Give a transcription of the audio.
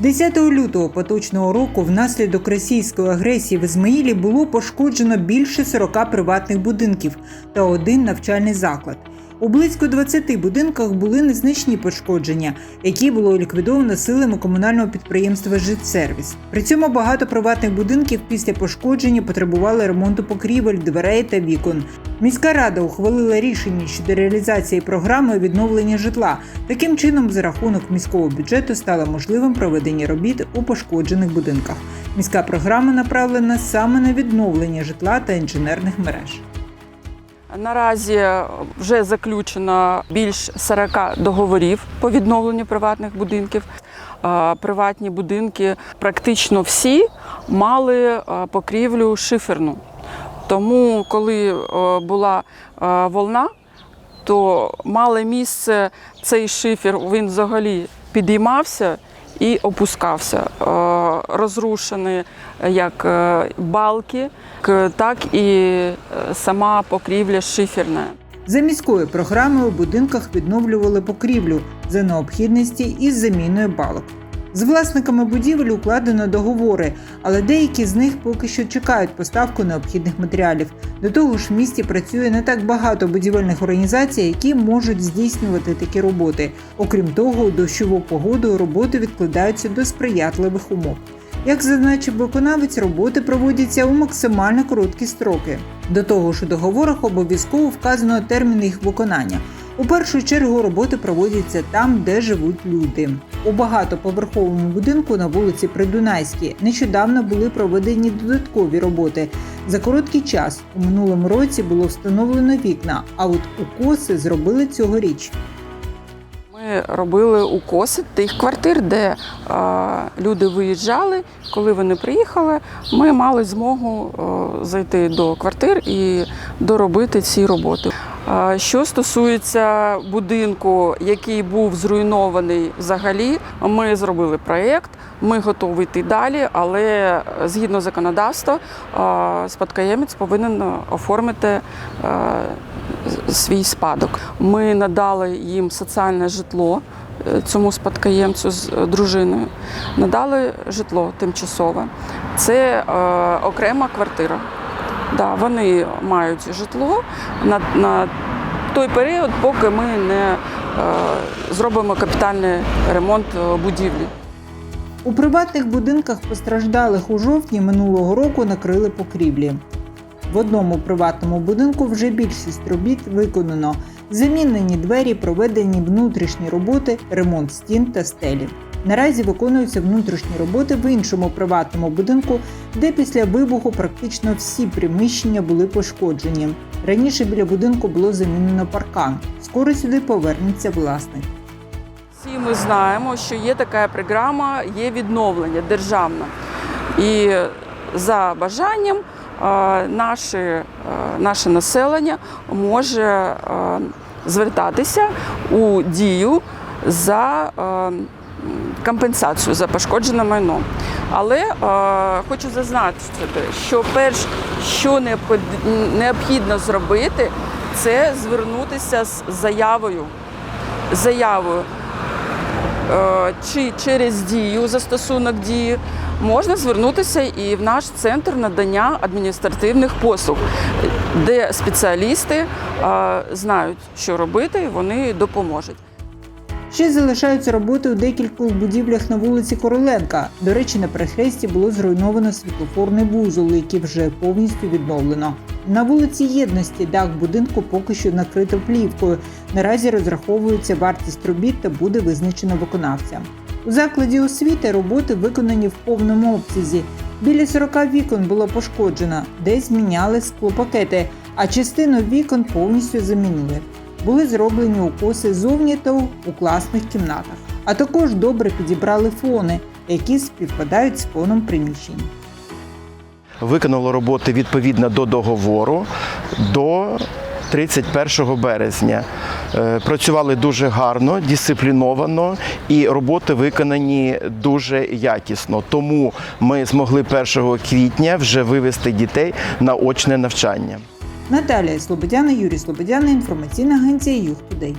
10 лютого поточного року внаслідок російської агресії в Ізмаїлі було пошкоджено більше 40 приватних будинків та один навчальний заклад. У близько 20 будинках були незначні пошкодження, які було ліквідовано силами комунального підприємства «Житсервіс». При цьому багато приватних будинків після пошкодження потребували ремонту покрівель, дверей та вікон. Міська рада ухвалила рішення щодо реалізації програми відновлення житла. Таким чином, за рахунок міського бюджету стало можливим проведення робіт у пошкоджених будинках. Міська програма направлена саме на відновлення житла та інженерних мереж. Наразі вже заключено більш 40 договорів по відновленню приватних будинків. Е, Приватні будинки практично всі мали е, покрівлю шиферну. Тому, коли е, була е, волна, то мало місце цей шифер він взагалі підіймався і опускався. Е, Розрушені як е, балки, так і е, сама покрівля шиферна. За міською програмою у будинках відновлювали покрівлю за необхідності із заміною балок. З власниками будівель укладено договори, але деякі з них поки що чекають поставку необхідних матеріалів. До того ж, в місті працює не так багато будівельних організацій, які можуть здійснювати такі роботи. Окрім того, дощову погоду роботи відкладаються до сприятливих умов. Як зазначив виконавець, роботи проводяться у максимально короткі строки. До того ж, у договорах обов'язково вказано терміни їх виконання. У першу чергу роботи проводяться там, де живуть люди. У багатоповерховому будинку на вулиці Придунайській нещодавно були проведені додаткові роботи. За короткий час у минулому році було встановлено вікна, а от укоси зробили цьогоріч. Ми робили укоси тих квартир, де е, люди виїжджали. Коли вони приїхали, ми мали змогу е, зайти до квартир і доробити ці роботи. Е, що стосується будинку, який був зруйнований взагалі, ми зробили проєкт, ми готові йти далі, але згідно законодавства, е, спадкоємець повинен оформити е, свій спадок. Ми надали їм соціальне житло е, цьому спадкоємцю з е, дружиною. Надали житло тимчасове. Це е, окрема квартира. Да, вони мають житло на, на той період, поки ми не е, зробимо капітальний ремонт е, будівлі. У приватних будинках постраждалих у жовтні минулого року накрили покрівлі. В одному приватному будинку вже більшість робіт виконано. Замінені двері, проведені внутрішні роботи, ремонт стін та стелі. Наразі виконуються внутрішні роботи в іншому приватному будинку, де після вибуху практично всі приміщення були пошкоджені. Раніше біля будинку було замінено паркан. Скоро сюди повернеться власник. Всі ми знаємо, що є така програма, є відновлення державне. І за бажанням наше, наше населення може звертатися у дію за компенсацію за пошкоджене майно. Але е, хочу зазначити, що перш що необхідно зробити, це звернутися з заявою. Заявою е, чи через дію, застосунок дії, можна звернутися і в наш центр надання адміністративних послуг, де спеціалісти е, знають, що робити, і вони допоможуть. Ще залишаються роботи у декількох будівлях на вулиці Короленка. До речі, на перехресті було зруйновано світлофорний вузол, який вже повністю відновлено. На вулиці Єдності дах будинку поки що накрито плівкою. Наразі розраховується вартість робіт та буде визначено виконавця. У закладі освіти роботи виконані в повному обсязі. Біля 40 вікон було пошкоджено, десь зміняли склопакети, а частину вікон повністю замінили були зроблені укоси зовні та у класних кімнатах, а також добре підібрали фони, які співпадають з фоном приміщень. виконало роботи відповідно до договору до 31 березня. Е, Працювали дуже гарно, дисципліновано і роботи виконані дуже якісно. Тому ми змогли 1 квітня вже вивести дітей на очне навчання. Наталія Слободяна, Юрій Слободяна, інформаційна агенція Юг Тудей.